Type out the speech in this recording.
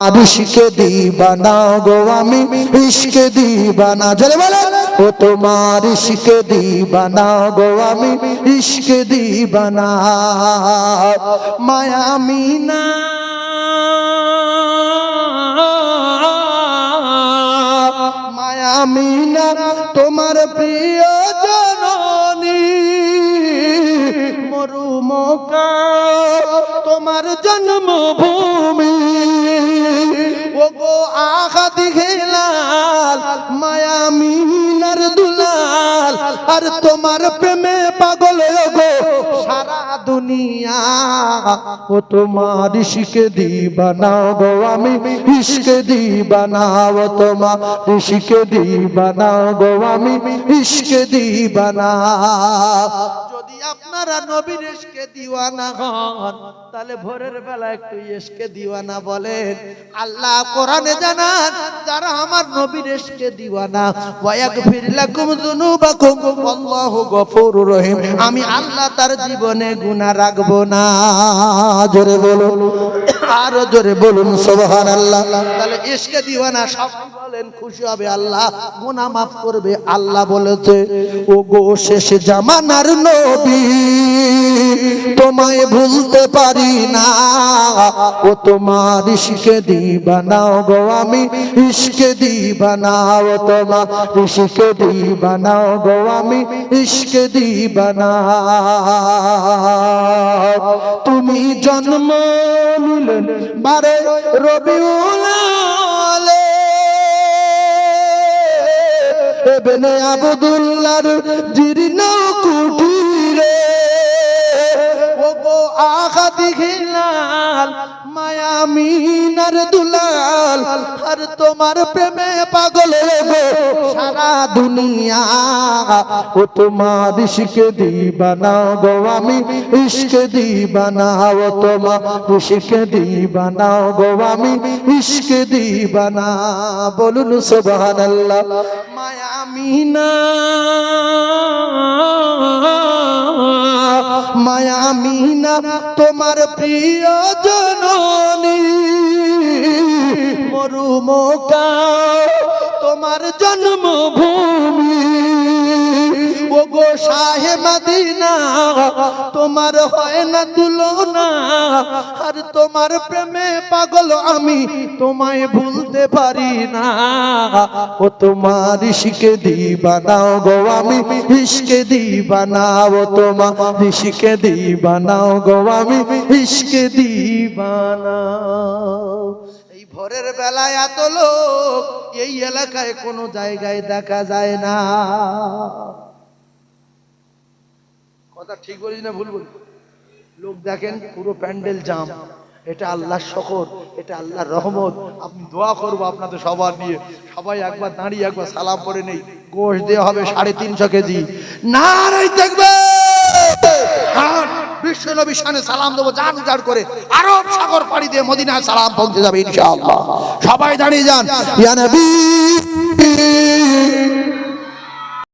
আর ইশকে দিবানা গো আমি, ইশকে দিবানা। জলে বলে, ও তোমার ইশকে দিবানা গো আমি, ইশকে দিবানা। মায়া মিনা। মায়া মিনা, তোমার প্রিয় জননী, মরুমকা, তোমার জন্মভূমি। তোমার প্রেমে দুনিয়া ও তোমার ইশকে দিবানা গো আমি ইশকে দিবানা ও তোমার ইশকে দিবানা গো আমি ইশকে দিবানা। যদি আপনারা নবীর ইশকে দিওয়ানা হন, তাহলে ভোরের বেলা একটু ইশকে দিওয়ানা বলেন। আল্লাহ কোরআনে জানান, যারা আমার নবীর ইশকে দিওয়ানা ওয়ায়াগফির লাকুম যুনুবাকুম, আল্লাহু গফুরুর রহিম। আমি আল্লাহ তার জীবনে গুনাহ রাখব না। জোরে বলুন। আরও জোরে বলুন সোহান আল্লাহ তাহলে ইসকে দিওয়ানা সব বলেন, খুশি হবে আল্লাহ। গুনাহ মাফ করবে, আল্লাহ বলেছে ও গো শেষ জামানার নবী। তোমায় ভুলতে পারি না। ও তোমার ইশকে দিবানাও গো আমি, ইশকে দিবানাও তোমার, ইশকে দিবানাও গো আমি, ইশকে দিবানা তুমি জন্ম নিলেন বারে রবিউল আলে। এবেনে আবদুল্লার জীর্ণ কুটিরে আঘা দিঘিলাল মায়া মিনার দুলাল, আর তোমার প্রেমে পাগল গো, সারা দুনিয়া। ও তোমার ইশকে দিবানা গো, আমি ইশকে দিবানা। ও তোমার ইশকে দিবানা গো, আমি ইশকে দিবানা। বলুন সুবহানাল্লাহ, মায়া মিনা মায়া মিনা তোমার প্রিয় জননী। মরুমকা তোমার জন্মভূমি শাহে মদিনা, তোমার হয় না তুলনা, আর তোমার প্রেমে পাগল আমি তোমায় ভুলতে পারি না। ও তোমার ইশকে দিবানাও গো আমি ইশকে দিবানাও তোমার ইশকে দিবানাও গো আমি ইশকে দিবানাও এই ভোরের বেলায় এত লোক, এই এলাকায় কোনো জায়গায় দেখা যায় না। কথা ঠিক বলি না, ভুল বলি লোক দেখেন, পুরো প্যান্ডেল জাম। এটা আল্লাহর শকর এটা আল্লাহর রহমত। আপনি দোয়া করব আপনাদের সবার নিয়ে। সবাই একবার দাঁড়িয়ে একবার সালাম করে নেই। গোশ দেওয়া হবে সাড়ে তিনশো কেজি। না দেখবে! বিশ্ব নবী শানে সালাম দেবো জান উজাড় করে। আরব সাগর পাড়ি দিয়ে মদিনায় সালাম পৌঁছে যাবে ইনশাআল্লাহ। সবাই দাঁড়িয়ে যান। ইয়া নবী!